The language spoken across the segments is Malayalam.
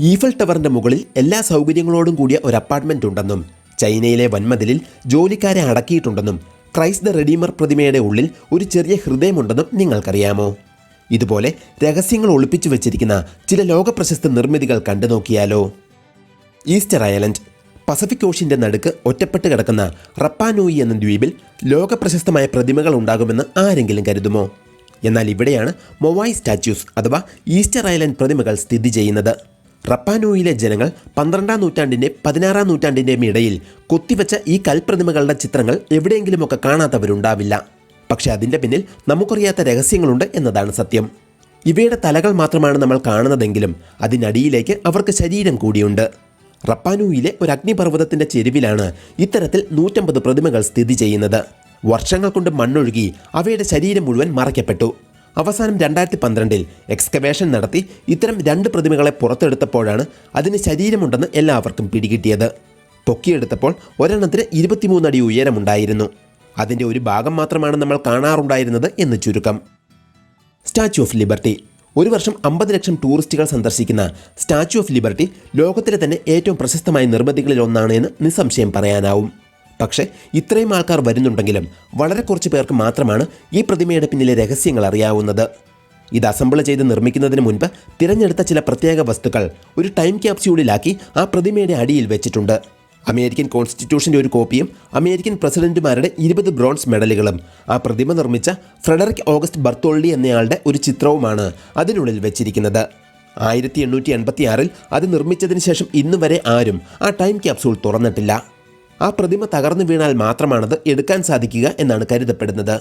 ഈഫൽ ടവറിന്റെ മുകളിൽ എല്ലാ സൗകര്യങ്ങളോടും കൂടിയ ഒരു അപ്പാർട്ട്മെന്റ് ഉണ്ടെന്നും ചൈനയിലെ വൻമതിലിൽ ജോലിക്കാരെ അടക്കിയിട്ടുണ്ടെന്നും ക്രൈസ്റ്റ് ദ റെഡീമർ പ്രതിമയുടെ ഉള്ളിൽ ഒരു ചെറിയ ഹൃദയമുണ്ടെന്നും നിങ്ങൾക്കറിയാമോ? ഇതുപോലെ രഹസ്യങ്ങൾ ഒളിപ്പിച്ചു വച്ചിരിക്കുന്ന ചില ലോകപ്രശസ്ത നിർമ്മിതികൾ കണ്ടു നോക്കിയാലോ? ഈസ്റ്റർ ഐലൻഡ് പസഫിക് ഓഷ്യന്റെ നടുക്ക് ഒറ്റപ്പെട്ട് കിടക്കുന്ന റപ്പാനൂയി എന്ന ദ്വീപിൽ ലോകപ്രശസ്തമായ പ്രതിമകൾ ഉണ്ടാകുമെന്ന് ആരെങ്കിലും കരുതുമോ? എന്നാൽ ഇവിടെയാണ് മൊവായ് സ്റ്റാച്യൂസ് അഥവാ ഈസ്റ്റർ ഐലൻഡ് പ്രതിമകൾ സ്ഥിതി ചെയ്യുന്നത്. റപ്പാനൂയിലെ ജനങ്ങൾ പന്ത്രണ്ടാം നൂറ്റാണ്ടിന്റെ പതിനാറാം നൂറ്റാണ്ടിന്റെയും ഇടയിൽ കൊത്തിവെച്ച ഈ കൽപ്രതിമകളുടെ ചിത്രങ്ങൾ എവിടെയെങ്കിലുമൊക്കെ കാണാത്തവരുണ്ടാവില്ല. പക്ഷെ അതിന്റെ പിന്നിൽ നമുക്കറിയാത്ത രഹസ്യങ്ങളുണ്ട് എന്നതാണ് സത്യം. ഇവയുടെ തലകൾ മാത്രമാണ് നമ്മൾ കാണുന്നതെങ്കിലും അതിനടിയിലേക്ക് അവർക്ക് ശരീരം കൂടിയുണ്ട്. റപ്പാനൂയിലെ ഒരു അഗ്നിപർവതത്തിന്റെ ചെരുവിലാണ് ഇത്തരത്തിൽ നൂറ്റമ്പത് പ്രതിമകൾ സ്ഥിതി ചെയ്യുന്നത്. വർഷങ്ങൾ കൊണ്ട് മണ്ണൊഴുകി അവയുടെ ശരീരം മുഴുവൻ മറയ്ക്കപ്പെട്ടു. അവസാനം രണ്ടായിരത്തി പന്ത്രണ്ടിൽ എക്സ്കവേഷൻ നടത്തി ഇത്തരം രണ്ട് പ്രതിമകളെ പുറത്തെടുത്തപ്പോഴാണ് അതിന് ശരീരമുണ്ടെന്ന് എല്ലാവർക്കും പിടികിട്ടിയത്. പൊക്കിയെടുത്തപ്പോൾ ഒരെണ്ണത്തിന് ഇരുപത്തിമൂന്നടി ഉയരമുണ്ടായിരുന്നു. അതിന്റെ ഒരു ഭാഗം മാത്രമാണ് നമ്മൾ കാണാറുണ്ടായിരുന്നത് എന്ന് ചുരുക്കം. Statue of Liberty. ഒരു വർഷം അമ്പത് ലക്ഷം ടൂറിസ്റ്റുകൾ സന്ദർശിക്കുന്ന സ്റ്റാച്യു ഓഫ് ലിബർട്ടി ലോകത്തിലെ തന്നെ ഏറ്റവും പ്രശസ്തമായ നിർമ്മിതികളിൽ ഒന്നാണ് എന്ന് നിസ്സംശയം പറയാനാവും. പക്ഷേ ഇത്രയും ആൾക്കാർ വരുന്നുണ്ടെങ്കിലും വളരെ കുറച്ച് പേർക്ക് മാത്രമാണ് ഈ പ്രതിമയുടെ പിന്നിലെ രഹസ്യങ്ങൾ അറിയാവുന്നത്. ഇത് അസംബിൾ ചെയ്ത് നിർമ്മിക്കുന്നതിന് മുൻപ് തിരഞ്ഞെടുത്ത ചില പ്രത്യേക വസ്തുക്കൾ ഒരു ടൈം ക്യാപ്സ്യൂളിലാക്കി ആ പ്രതിമയുടെ അടിയിൽ വെച്ചിട്ടുണ്ട്. അമേരിക്കൻ കോൺസ്റ്റിറ്റ്യൂഷന്റെ ഒരു കോപ്പിയും അമേരിക്കൻ പ്രസിഡന്റുമാരുടെ ഇരുപത് ബ്രോൺസ് മെഡലുകളും ആ പ്രതിമ നിർമ്മിച്ച ഫ്രെഡറിക് ഓഗസ്റ്റ് ബർത്തോൾഡി എന്നയാളുടെ ഒരു ചിത്രവുമാണ് അതിനുള്ളിൽ വെച്ചിരിക്കുന്നത്. ആയിരത്തി എണ്ണൂറ്റി എൺപത്തി ആറിൽ അത് നിർമ്മിച്ചതിന് ശേഷം ഇന്നുവരെ ആരും ആ ടൈം ക്യാപ്സൂൾ തുറന്നിട്ടില്ല. ആ പ്രതിമ തകർന്നു വീണാൽ മാത്രമാണത് എടുക്കാൻ സാധിക്കുക എന്നാണ് കരുതപ്പെടുന്നത്.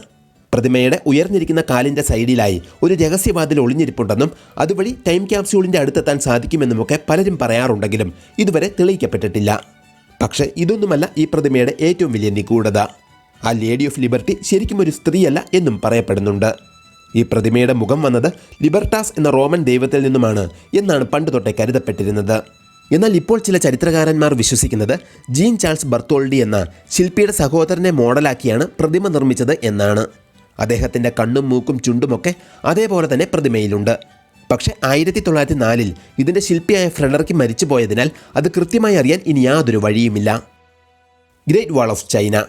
പ്രതിമയുടെ ഉയർന്നിരിക്കുന്ന കാലിന്റെ സൈഡിലായി ഒരു രഹസ്യവാതിൽ ഒളിഞ്ഞിരിപ്പുണ്ടെന്നും അതുവഴി ടൈം ക്യാപ്സ്യൂളിന്റെ അടുത്തെത്താൻ സാധിക്കുമെന്നുമൊക്കെ പലരും പറയാറുണ്ടെങ്കിലും ഇതുവരെ തെളിയിക്കപ്പെട്ടിട്ടില്ല. പക്ഷേ ഇതൊന്നുമല്ല ഈ പ്രതിമയുടെ ഏറ്റവും വലിയ നിഗൂഢത. ആ ലേഡി ഓഫ് ലിബർട്ടി ശരിക്കും ഒരു സ്ത്രീയല്ല എന്നും പറയപ്പെടുന്നുണ്ട്. ഈ പ്രതിമയുടെ മുഖം വന്നത് ലിബർട്ടാസ് എന്ന റോമൻ ദൈവത്തിൽ നിന്നുമാണ് എന്നാണ് പണ്ട് തൊട്ടേ കരുതപ്പെട്ടിരുന്നത്. എന്നാൽ ഇപ്പോൾ ചില ചരിത്രകാരന്മാർ വിശ്വസിക്കുന്നത് ജീൻ ചാൾസ് ബർത്തോൾഡി എന്ന ശില്പിയുടെ സഹോദരനെ മോഡലാക്കിയാണ് പ്രതിമ നിർമ്മിച്ചത് എന്നാണ്. അദ്ദേഹത്തിന്റെ കണ്ണും മൂക്കും ചുണ്ടുമൊക്കെ അതേപോലെ തന്നെ പ്രതിമയിലുണ്ട്. പക്ഷേ ആയിരത്തി തൊള്ളായിരത്തി നാലിൽ ഇതിന്റെ ശില്പിയായ ഫ്രെഡറിക്ക് മരിച്ചു പോയതിനാൽ അത് കൃത്യമായി അറിയാൻ ഇനി യാതൊരു വഴിയുമില്ല. Great Wall of China.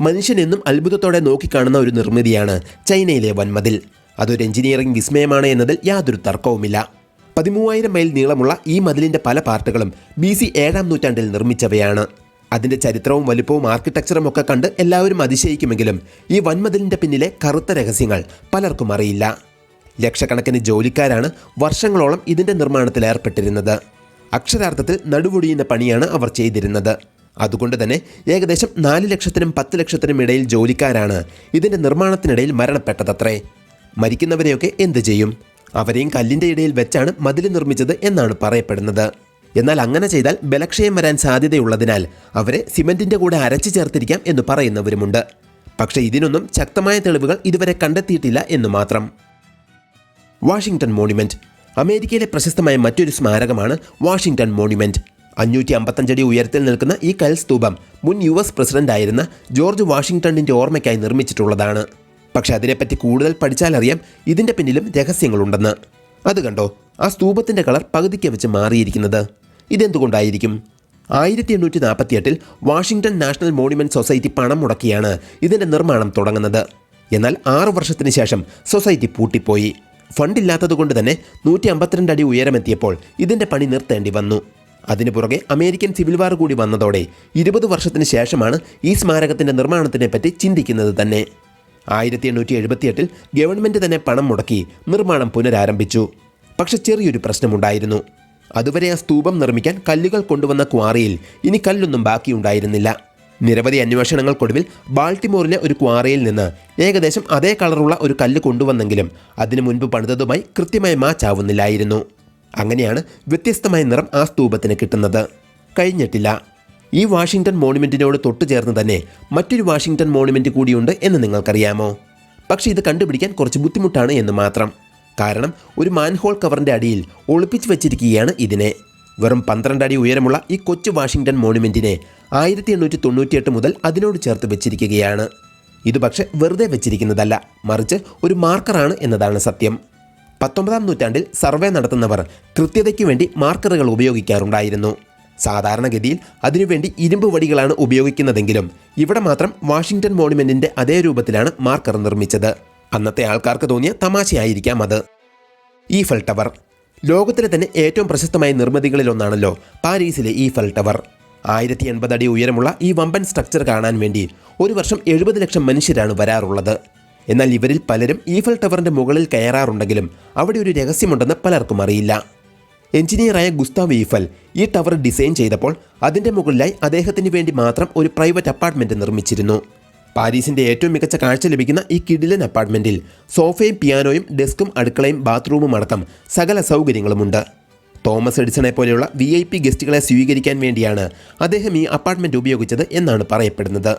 മനുഷ്യൻ എന്നും അത്ഭുതത്തോടെ നോക്കിക്കാണുന്ന ഒരു നിർമ്മിതിയാണ് ചൈനയിലെ വൻമതിൽ. അതൊരു എഞ്ചിനീയറിംഗ് വിസ്മയമാണ് എന്നതിൽ യാതൊരു തർക്കവുമില്ല. പതിമൂവായിരം മൈൽ നീളമുള്ള ഈ മതിലിന്റെ പല പാർട്ടുകളും ബി സി ഏഴാം നൂറ്റാണ്ടിൽ നിർമ്മിച്ചവയാണ്. അതിന്റെ ചരിത്രവും വലുപ്പവും ആർക്കിടെക്ചറും ഒക്കെ കണ്ട് എല്ലാവരും അതിശയിക്കുമെങ്കിലും ഈ വൻമതിലിന്റെ പിന്നിലെ കറുത്ത രഹസ്യങ്ങൾ പലർക്കും അറിയില്ല. ലക്ഷക്കണക്കിന് ജോലിക്കാരാണ് വർഷങ്ങളോളം ഇതിന്റെ നിർമ്മാണത്തിൽ ഏർപ്പെട്ടിരുന്നത്. അക്ഷരാർത്ഥത്തിൽ നടുവൊടിയുന്ന പണിയാണ് അവർ ചെയ്തിരുന്നത്. അതുകൊണ്ട് തന്നെ ഏകദേശം നാല് ലക്ഷത്തിനും പത്ത് ലക്ഷത്തിനും ഇടയിൽ ജോലിക്കാരാണ് ഇതിന്റെ നിർമ്മാണത്തിനിടയിൽ മരണപ്പെട്ടതത്രേ. മരിക്കുന്നവരെയൊക്കെ എന്ത് ചെയ്യും? അവരെയും കല്ലിന്റെ ഇടയിൽ വെച്ചാണ് മതിൽ നിർമ്മിച്ചത് എന്നാണ് പറയപ്പെടുന്നത്. എന്നാൽ അങ്ങനെ ചെയ്താൽ ബലക്ഷയം വരാൻ സാധ്യതയുള്ളതിനാൽ അവരെ സിമന്റിന്റെ കൂടെ അരച്ചു ചേർത്തിരിക്കാം എന്ന് പറയുന്നവരുമുണ്ട്. പക്ഷേ ഇതിനൊന്നും ശക്തമായ തെളിവുകൾ ഇതുവരെ കണ്ടെത്തിയിട്ടില്ല എന്ന് മാത്രം. Washington Monument. അമേരിക്കയിലെ പ്രശസ്തമായ മറ്റൊരു സ്മാരകമാണ് വാഷിംഗ്ടൺ മോണുമെന്റ്. അഞ്ഞൂറ്റി അമ്പത്തഞ്ചടി ഉയരത്തിൽ നിൽക്കുന്ന ഈ കൽസ്തൂപം മുൻ യു എസ് പ്രസിഡന്റ് ആയിരുന്ന ജോർജ് വാഷിംഗ്ടണിന്റെ ഓർമ്മയ്ക്കായി നിർമ്മിച്ചിട്ടുള്ളതാണ്. പക്ഷെ അതിനെപ്പറ്റി കൂടുതൽ പഠിച്ചാൽ അറിയാം ഇതിന്റെ പിന്നിലും രഹസ്യങ്ങളുണ്ടെന്ന്. അത് കണ്ടോ? ആ സ്തൂപത്തിന്റെ കളർ പകുതിക്ക് വെച്ച് മാറിയിരിക്കുന്നത്. ഇതെന്തുകൊണ്ടായിരിക്കും? ആയിരത്തി എണ്ണൂറ്റി നാൽപ്പത്തിയെട്ടിൽ വാഷിംഗ്ടൺ നാഷണൽ മോണുമെന്റ് സൊസൈറ്റി പണം മുടക്കിയാണ് ഇതിന്റെ നിർമ്മാണം തുടങ്ങുന്നത്. എന്നാൽ ആറ് വർഷത്തിന് ശേഷം സൊസൈറ്റി പൂട്ടിപ്പോയി. ഫണ്ടില്ലാത്തതുകൊണ്ട് തന്നെ നൂറ്റി അമ്പത്തിരണ്ട് അടി ഉയരമെത്തിയപ്പോൾ ഇതിന്റെ പണി നിർത്തേണ്ടി വന്നു. അതിനു പുറകെ അമേരിക്കൻ സിവിൽ വാർ കൂടി വന്നതോടെ ഇരുപത് വർഷത്തിന് ശേഷമാണ് ഈ സ്മാരകത്തിന്റെ നിർമ്മാണത്തിനെപ്പറ്റി ചിന്തിക്കുന്നത് തന്നെ. ആയിരത്തി എണ്ണൂറ്റി എഴുപത്തിയെട്ടിൽ ഗവൺമെന്റ് തന്നെ പണം മുടക്കി നിർമ്മാണം പുനരാരംഭിച്ചു. പക്ഷെ ചെറിയൊരു പ്രശ്നമുണ്ടായിരുന്നു. അതുവരെ ആ സ്തൂപം നിർമ്മിക്കാൻ കല്ലുകൾ കൊണ്ടുവന്ന ക്വാറിയിൽ ഇനി കല്ലൊന്നും ബാക്കിയുണ്ടായിരുന്നില്ല. നിരവധി അന്വേഷണങ്ങൾക്കൊടുവിൽ ബാൾട്ടിമോറിലെ ഒരു ക്വാറിയിൽ നിന്ന് ഏകദേശം അതേ കളറുള്ള ഒരു കല്ല് കൊണ്ടുവന്നെങ്കിലും അതിനു മുൻപ് പണിതതുമായി കൃത്യമായി മാച്ച് ആവുന്നില്ലായിരുന്നു അങ്ങനെയാണ് വ്യത്യസ്തമായ നിറം ആ സ്തൂപത്തിന് കിട്ടുന്നത്. കഴിഞ്ഞിട്ടില്ല. ഈ വാഷിങ്ടൺ മോണുമെന്റിനോട് തൊട്ടു ചേർന്ന് തന്നെ മറ്റൊരു വാഷിങ്ടൺ മോണുമെന്റ് കൂടിയുണ്ട് എന്ന് നിങ്ങൾക്കറിയാമോ? പക്ഷേ ഇത് കണ്ടുപിടിക്കാൻ കുറച്ച് ബുദ്ധിമുട്ടാണ് എന്ന് മാത്രം. കാരണം ഒരു മാൻഹോൾ കവറിന്റെ അടിയിൽ ഒളിപ്പിച്ചു വെച്ചിരിക്കുകയാണ് ഇതിനെ. വെറും പന്ത്രണ്ട് അടി ഉയരമുള്ള ഈ കൊച്ചു വാഷിങ്ടൺ മോണുമെന്റിനെ ആയിരത്തി എണ്ണൂറ്റി തൊണ്ണൂറ്റിയെട്ട് മുതൽ അതിനോട് ചേർത്ത് വെച്ചിരിക്കുകയാണ്. ഇത് പക്ഷേ വെറുതെ വെച്ചിരിക്കുന്നതല്ല മറിച്ച് ഒരു മാർക്കറാണ് എന്നതാണ് സത്യം. പത്തൊമ്പതാം നൂറ്റാണ്ടിൽ സർവേ നടത്തുന്നവർ കൃത്യതയ്ക്ക് വേണ്ടി മാർക്കറുകൾ ഉപയോഗിക്കാറുണ്ടായിരുന്നു. സാധാരണഗതിയിൽ അതിനുവേണ്ടി ഇരുമ്പ് വടികളാണ് ഉപയോഗിക്കുന്നതെങ്കിലും ഇവിടെ മാത്രം വാഷിംഗ്ടൺ മോണുമെന്റിന്റെ അതേ രൂപത്തിലാണ് മാർക്കർ നിർമ്മിച്ചത്. അന്നത്തെ ആൾക്കാർക്ക് തോന്നിയ തമാശയായിരിക്കാം അത്. Eiffel Tower. ലോകത്തിലെ തന്നെ ഏറ്റവും പ്രശസ്തമായ നിർമ്മിതികളിലൊന്നാണല്ലോ പാരീസിലെ ഈഫൽ ടവർ. ആയിരത്തി എൺപത് അടി ഉയരമുള്ള ഈ വമ്പൻ സ്ട്രക്ചർ കാണാൻ വേണ്ടി ഒരു വർഷം എഴുപത് ലക്ഷം മനുഷ്യരാണ് വരാറുള്ളത്. എന്നാൽ ഇവരിൽ പലരും ഈഫൽ ടവറിന്റെ മുകളിൽ കയറാറുണ്ടെങ്കിലും അവിടെ ഒരു രഹസ്യമുണ്ടെന്ന് പലർക്കും അറിയില്ല. എഞ്ചിനീയറായ ഗുസ്താവ് ഈഫൽ ഈ ടവർ ഡിസൈൻ ചെയ്തപ്പോൾ അതിന്റെ മുകളിലായി അദ്ദേഹത്തിന് വേണ്ടി മാത്രം ഒരു പ്രൈവറ്റ് അപ്പാർട്ട്മെന്റ് നിർമ്മിച്ചിരുന്നു. പാരീസിന്റെ ഏറ്റവും മികച്ച കാഴ്ച ലഭിക്കുന്ന ഈ കിഡിലൻ അപ്പാർട്ട്മെന്റിൽ സോഫയും പിയാനോയും ഡെസ്കും അടുക്കളയും ബാത്റൂമും അടക്കം സകല സൗകര്യങ്ങളുമുണ്ട്. തോമസ് എഡിസണെ പോലെയുള്ള വി ഐ പി ഗസ്റ്റുകളെ സ്വീകരിക്കാൻ വേണ്ടിയാണ് അദ്ദേഹം ഈ അപ്പാർട്ട്മെന്റ് ഉപയോഗിച്ചത് എന്നാണ് പറയപ്പെടുന്നത്.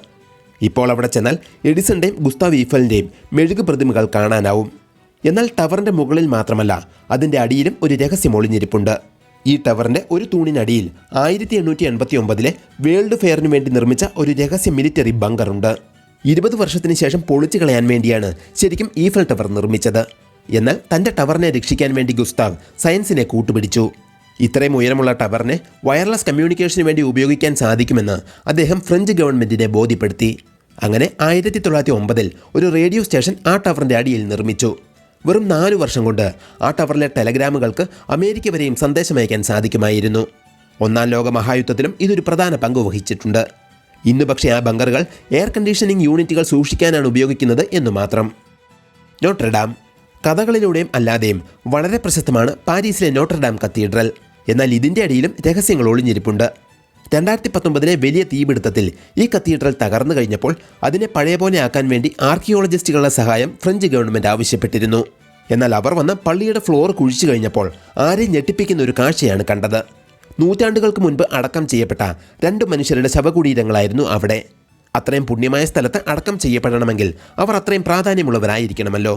ഇപ്പോൾ അവിടെ ചെന്നാൽ എഡിസന്റെയും ഗുസ്താവ് ഈഫലിന്റെയും മെഴുക് പ്രതിമകൾ കാണാനാവും. എന്നാൽ ടവറിന്റെ മുകളിൽ മാത്രമല്ല അതിന്റെ അടിയിലും ഒരു രഹസ്യം ഒളിഞ്ഞിരിപ്പുണ്ട്. ഈ ടവറിന്റെ ഒരു തൂണിനടിയിൽ ആയിരത്തി എണ്ണൂറ്റി എൺപത്തി ഒമ്പതിലെ വേൾഡ് ഫെയറിന് വേണ്ടി നിർമ്മിച്ച ഒരു രഹസ്യ മിലിറ്ററി ബങ്കറുണ്ട്. ഇരുപത് വർഷത്തിന് ശേഷം പൊളിച്ചു കളയാൻ വേണ്ടിയാണ് ശരിക്കും ഈഫൽ ടവർ നിർമ്മിച്ചത്. എന്നാൽ തന്റെ ടവറിനെ രക്ഷിക്കാൻ വേണ്ടി ഗുസ്താവ് സയൻസിനെ കൂട്ടുപിടിച്ചു. ഇത്രയും ഉയരമുള്ള ടവറിനെ വയർലെസ് കമ്മ്യൂണിക്കേഷന് വേണ്ടി ഉപയോഗിക്കാൻ സാധിക്കുമെന്ന് അദ്ദേഹം ഫ്രഞ്ച് ഗവൺമെന്റിനെ ബോധ്യപ്പെടുത്തി. അങ്ങനെ ആയിരത്തി തൊള്ളായിരത്തി ഒമ്പതിൽ ഒരു റേഡിയോ സ്റ്റേഷൻ ആ ടവറിന്റെ അടിയിൽ നിർമ്മിച്ചു. വെറും നാലു വർഷം കൊണ്ട് ആ ടവറിലെ ടെലഗ്രാമുകൾക്ക് അമേരിക്ക വരെയും സന്ദേശമയക്കാൻ സാധിക്കുമായിരുന്നു. ഒന്നാം ലോക മഹായുദ്ധത്തിലും ഇതൊരു പ്രധാന പങ്ക് വഹിച്ചിട്ടുണ്ട്. ഇന്ന് പക്ഷേ ആ ബങ്കറുകൾ എയർ കണ്ടീഷനിങ് യൂണിറ്റുകൾ സൂക്ഷിക്കാനാണ് ഉപയോഗിക്കുന്നത് എന്ന് മാത്രം. നോട്രഡാം കഥകളിലൂടെയും അല്ലാതെയും വളരെ പ്രശസ്തമാണ് പാരീസിലെ നോട്രഡാം കത്തീഡ്രൽ. എന്നാൽ ഇതിന്റെ അടിയിലും രഹസ്യങ്ങൾ ഒളിഞ്ഞിരിപ്പുണ്ട്. രണ്ടായിരത്തി പത്തൊമ്പതിലെ വലിയ തീപിടുത്തത്തിൽ ഈ കത്തീഡ്രൽ തകർന്നു കഴിഞ്ഞപ്പോൾ അതിനെ പഴയ പോലെ ആക്കാൻ വേണ്ടി ആർക്കിയോളജിസ്റ്റുകളുടെ സഹായം ഫ്രഞ്ച് ഗവൺമെന്റ് ആവശ്യപ്പെട്ടിരുന്നു. എന്നാൽ അവർ വന്ന് പള്ളിയുടെ ഫ്ലോർ കുഴിച്ചു കഴിഞ്ഞപ്പോൾ ആരെയും ഞെട്ടിപ്പിക്കുന്ന ഒരു കാഴ്ചയാണ് കണ്ടത്. നൂറ്റാണ്ടുകൾക്ക് മുൻപ് അടക്കം ചെയ്യപ്പെട്ട രണ്ട് മനുഷ്യരുടെ ശവകുടീരങ്ങളായിരുന്നു അവിടെ. അത്രയും പുണ്യമായ സ്ഥലത്ത് അടക്കം ചെയ്യപ്പെടണമെങ്കിൽ അവർ അത്രയും പ്രാധാന്യമുള്ളവരായിരിക്കണമല്ലോ.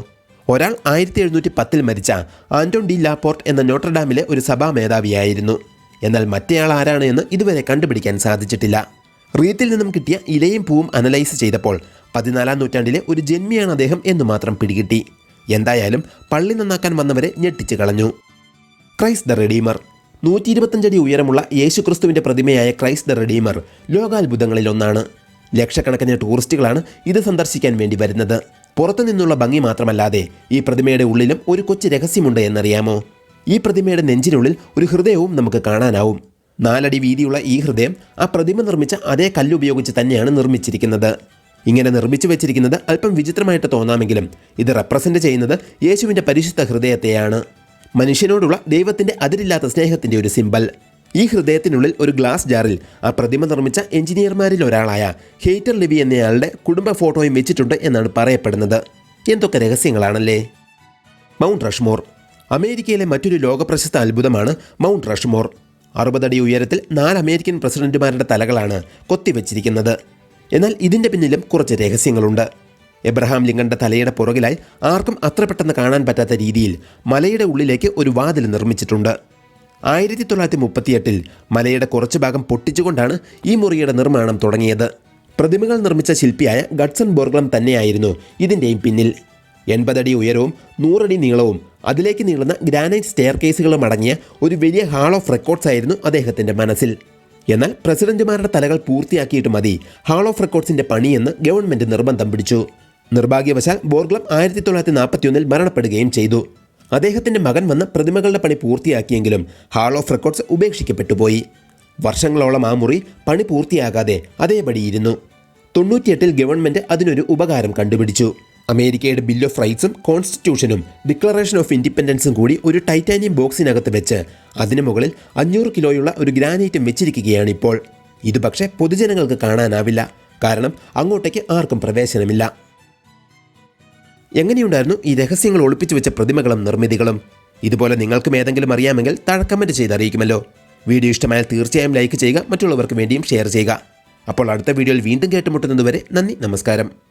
ഒരാൾ ആയിരത്തി എഴുന്നൂറ്റി പത്തിൽ മരിച്ച ആന്റോൺ ഡി ലാപ്പോർട്ട് എന്ന നോട്ടർഡാമിലെ ഒരു സഭാ മേധാവിയായിരുന്നു. എന്നാൽ മറ്റേയാൾ ആരാണ് എന്ന് ഇതുവരെ കണ്ടുപിടിക്കാൻ സാധിച്ചിട്ടില്ല. റീത്തിൽ നിന്നും കിട്ടിയ ഇലയും പൂവും അനലൈസ് ചെയ്തപ്പോൾ പതിനാലാം നൂറ്റാണ്ടിലെ ഒരു ജന്മിയാണ് അദ്ദേഹം എന്ന് മാത്രം പിടികിട്ടി. എന്തായാലും പള്ളി നന്നാക്കാൻ വന്നവരെ ഞെട്ടിച്ചു കളഞ്ഞു. Christ the Redeemer. നൂറ്റി ഇരുപത്തഞ്ചടി ഉയരമുള്ള യേശുക്രിസ്തുവിന്റെ പ്രതിമയായ ക്രൈസ്റ്റ് ദ റെഡീമർ ലോകാത്ഭുതങ്ങളിൽ ഒന്നാണ് ലക്ഷക്കണക്കിന് ടൂറിസ്റ്റുകളാണ് ഇത് സന്ദർശിക്കാൻ വേണ്ടി വരുന്നത്. പുറത്തു നിന്നുള്ള ഭംഗി മാത്രമല്ലാതെ ഈ പ്രതിമയുടെ ഉള്ളിലും ഒരു കൊച്ചു രഹസ്യമുണ്ട് എന്നറിയാമോ? ഈ പ്രതിമയുടെ നെഞ്ചിനുള്ളിൽ ഒരു ഹൃദയവും നമുക്ക് കാണാനാവും. നാലടി വീതിയുള്ള ഈ ഹൃദയം ആ പ്രതിമ നിർമ്മിച്ച അതേ കല്ലുപയോഗിച്ച് തന്നെയാണ് നിർമ്മിച്ചിരിക്കുന്നത്. ഇങ്ങനെ നിർമ്മിച്ചു വെച്ചിരിക്കുന്നത് അല്പം വിചിത്രമായിട്ട് തോന്നാമെങ്കിലും ഇത് റെപ്രസെന്റ് ചെയ്യുന്നത് യേശുവിന്റെ പരിശുദ്ധ ഹൃദയത്തെയാണ്. മനുഷ്യനോടുള്ള ദൈവത്തിന്റെ അതിരില്ലാത്ത സ്നേഹത്തിന്റെ ഒരു സിമ്പൽ ഈ ഹൃദയത്തിനുള്ളിൽ ഒരു ഗ്ലാസ് ജാറിൽ ആ പ്രതിമ നിർമ്മിച്ച എഞ്ചിനീയർമാരിൽ ഒരാളായ ഹെയ്റ്റർ ലിബി എന്നയാളുടെ കുടുംബ ഫോട്ടോയും വെച്ചിട്ടുണ്ട് എന്നാണ് പറയപ്പെടുന്നത്. എന്തൊക്കെ രഹസ്യങ്ങളാണല്ലേ? Mount Rushmore. അമേരിക്കയിലെ മറ്റൊരു ലോകപ്രശസ്ത അത്ഭുതമാണ് മൗണ്ട് റഷ്മോർ. അറുപതടി ഉയരത്തിൽ നാല് അമേരിക്കൻ പ്രസിഡന്റുമാരുടെ തലകളാണ് കൊത്തിവെച്ചിരിക്കുന്നത്. എന്നാൽ ഇതിന്റെ പിന്നിലും കുറച്ച് രഹസ്യങ്ങളുണ്ട്. എബ്രഹാം ലിങ്കന്റെ തലയുടെ പുറകിലായി ആർക്കും അത്ര പെട്ടെന്ന് കാണാൻ പറ്റാത്ത രീതിയിൽ മലയുടെ ഉള്ളിലേക്ക് ഒരു വാതിൽ നിർമ്മിച്ചിട്ടുണ്ട്. ആയിരത്തി തൊള്ളായിരത്തി മുപ്പത്തിയെട്ടിൽ മലയുടെ കുറച്ച് ഭാഗം പൊട്ടിച്ചുകൊണ്ടാണ് ഈ മുറിയുടെ നിർമ്മാണം തുടങ്ങിയത്. പ്രതിമകൾ നിർമ്മിച്ച ശില്പിയായ ഗഡ്സൺ ബോർഗ്ലം തന്നെയായിരുന്നു ഇതിന്റെയും പിന്നിൽ. എൺപതടി ഉയരവും നൂറടി നീളവും അതിലേക്ക് നീളുന്ന ഗ്രാനൈറ്റ് സ്റ്റെയർ കേസുകളും അടങ്ങിയ ഒരു വലിയ ഹാൾ ഓഫ് റെക്കോർഡ്സ് ആയിരുന്നു അദ്ദേഹത്തിന്റെ മനസ്സിൽ. എന്നാൽ പ്രസിഡന്റുമാരുടെ തലകൾ പൂർത്തിയാക്കിയിട്ട് മതി. ഹാൾ ഓഫ് റെക്കോർഡ്സിന്റെ പണിയെന്ന് ഗവൺമെന്റ് നിർബന്ധം പിടിച്ചു. നിർഭാഗ്യവശാൽ ബോർഗ്ലം ആയിരത്തി തൊള്ളായിരത്തി നാൽപ്പത്തിയൊന്നിൽ മരണപ്പെടുകയും ചെയ്തു. അദ്ദേഹത്തിന്റെ മകൻ വന്ന് പ്രതിമകളുടെ പണി പൂർത്തിയാക്കിയെങ്കിലും ഹാൾ ഓഫ് റെക്കോർഡ്സ് ഉപേക്ഷിക്കപ്പെട്ടുപോയി വർഷങ്ങളോളം ആ മുറി പണി പൂർത്തിയാകാതെ അതേപടിയിരുന്നു. തൊണ്ണൂറ്റിയെട്ടിൽ ഗവൺമെന്റ് അതിനൊരു ഉപകാരം കണ്ടുപിടിച്ചു. അമേരിക്കയുടെ ബിൽ ഓഫ് റൈറ്റ്സും കോൺസ്റ്റിറ്റ്യൂഷനും ഡിക്ലറേഷൻ ഓഫ് ഇൻഡിപെൻഡൻസും കൂടി ഒരു ടൈറ്റാനിയം ബോക്സിനകത്ത് വെച്ച് അതിനു മുകളിൽ അഞ്ഞൂറ് കിലോയുള്ള ഒരു ഗ്രാനൈറ്റും വെച്ചിരിക്കുകയാണ് ഇപ്പോൾ. ഇത് പക്ഷേ പൊതുജനങ്ങൾക്ക് കാണാനാവില്ല. കാരണം അങ്ങോട്ടേക്ക് ആർക്കും പ്രവേശനമില്ല. എങ്ങനെയുണ്ടായിരുന്നു ഈ രഹസ്യങ്ങൾ ഒളിപ്പിച്ചു വെച്ച പ്രതിമകളും നിർമ്മിതികളും? ഇതുപോലെ നിങ്ങൾക്കും ഏതെങ്കിലും അറിയാമെങ്കിൽ താഴെ ചെയ്ത് അറിയിക്കുമല്ലോ. വീഡിയോ ഇഷ്ടമായാൽ തീർച്ചയായും ലൈക്ക് ചെയ്യുക മറ്റുള്ളവർക്ക് വേണ്ടിയും ഷെയർ ചെയ്യുക. അപ്പോൾ അടുത്ത വീഡിയോയിൽ വീണ്ടും കേട്ടുമുട്ടുന്നതുവരെ നന്ദി നമസ്കാരം.